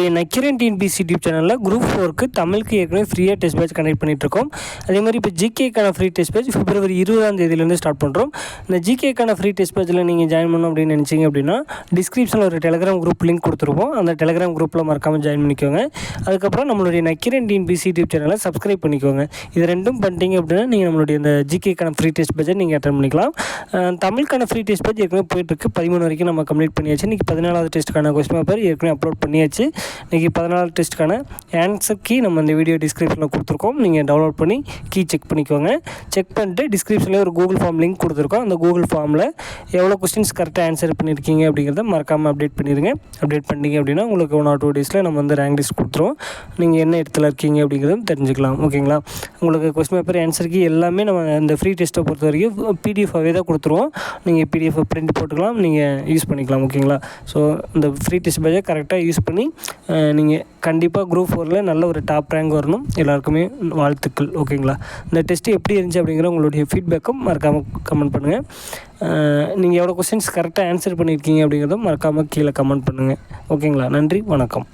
நம்மளுடைய Nakkeeran TNPSC YouTube சேனலில் group ஃபோருக்கு தமிழுக்கு ஏற்கனவே ஃப்ரீயாக டெஸ்ட் பேட்ச் கனெக்ட் பண்ணிகிட்ருக்கோம் அதே மாதிரி இப்போ ஜிகேக்கான ஃப்ரீ டெஸ்ட் பேட்ச் பிப்ரவரி இருபதாம் தேதியிலேருந்து ஸ்டார்ட் பண்ணுறோம் இந்த ஜிகேக்கான ஃப்ரீ டெஸ்ட் பேட்சில் நீங்கள் ஜாயின் பண்ணணும் அப்படின்னு நினச்சிங்க அப்படின்னா டிஸ்கிரிப்ஷனில் ஒரு டெலிகிராம் குரூப் லிங்க் கொடுத்துருப்போம். அந்த டெலிகிராம் குரூப்பில் மறக்காமல் ஜாயின் பண்ணிக்கோங்க. அதுக்கப்புறம் நம்மளுடைய நக்கிரன் டிஎன்பிசி யூடியூப் சேனலை சப்ஸ்கிரைப் பண்ணிக்கோங்க. இது ரெண்டும் பண்ணிட்டீங்க அப்படின்னா நீங்கள் நம்மளுடைய இந்த ஜிகேக்கான ஃப்ரீ டெஸ்ட் பேட்சை நீங்கள் அட்டன் பண்ணிக்கலாம். தமிழுக்கான ஃப்ரீ டெஸ்ட் பேட்ச் ஏற்கனவே போயிட்டுருக்கு. பதிமூணு வரைக்கும் நம்ம கம்ப்ளீட் பண்ணியாச்சு. இன்றைக்கி பதினாலாவது டெஸ்ட்டுக்கான கொஸ்டின் பேப்பர் ஏற்கனவே அப்லோட் பண்ணியாச்சு. இன்றைக்கி பதினாலு டெஸ்ட்டுக்கான ஆன்சர் கீ நம்ம இந்த வீடியோ டிஸ்கிரிப்ஷனில் கொடுத்துருக்கோம். நீங்கள் டவுன்லோட் பண்ணி கீ செக் பண்ணிக்கோங்க. செக் பண்ணிட்டு டிஸ்கிரிப்ஷனில் ஒரு கூகுள் ஃபார்ம் லிங்க் கொடுத்துருக்கோம். அந்த கூகுள் ஃபார்மில் எவ்வளோ கொஸ்டின்ஸ் கரெக்டாக ஆன்சர் பண்ணியிருக்கீங்க அப்படிங்கிறத மறக்காமல் அப்டேட் பண்ணிடுங்க அப்டேட் பண்ணிங்க அப்படின்னா உங்களுக்கு ஒன் ஆர் டூ டேஸில் நம்ம வந்து ரேங்க் லிஸ்ட் கொடுத்துருவோம். நீங்கள் என்ன இடத்துல இருக்கீங்க அப்படிங்கிறதும் தெரிஞ்சுக்கலாம். ஓகேங்களா உங்களுக்கு கொஸ்டின் பேப்பர் ஆன்சர் கீ எல்லாமே நம்ம இந்த ஃப்ரீ டெஸ்ட்டை பொறுத்த வரைக்கும் பிடிஎஃபாகவே தான் கொடுத்துருவோம். நீங்கள் பிடிஎஃப் பிரிண்ட் போட்டுக்கலாம். நீங்கள் யூஸ் பண்ணிக்கலாம். ஓகேங்களா ஸோ இந்த ஃப்ரீ டெஸ்ட் பேஜை கரெக்டாக யூஸ் பண்ணி நீங்கள் கண்டிப்பாக குரூப் ஃபோரில் நல்ல ஒரு டாப் ரேங்க் வரணும். எல்லாருக்குமே வாழ்த்துக்கள் ஓகேங்களா? இந்த டெஸ்ட்டு எப்படி இருந்துச்சு அப்படிங்கிற உங்களுடைய ஃபீட்பேக்கும் மறக்காமல் கமெண்ட் பண்ணுங்கள் நீங்கள் எவ்வளோ கொஸ்டின்ஸ் கரெக்டாக ஆன்சர் பண்ணியிருக்கீங்க அப்படிங்கிறதும் மறக்காமல் கீழே கமெண்ட் பண்ணுங்கள் ஓகேங்களா? நன்றி வணக்கம்.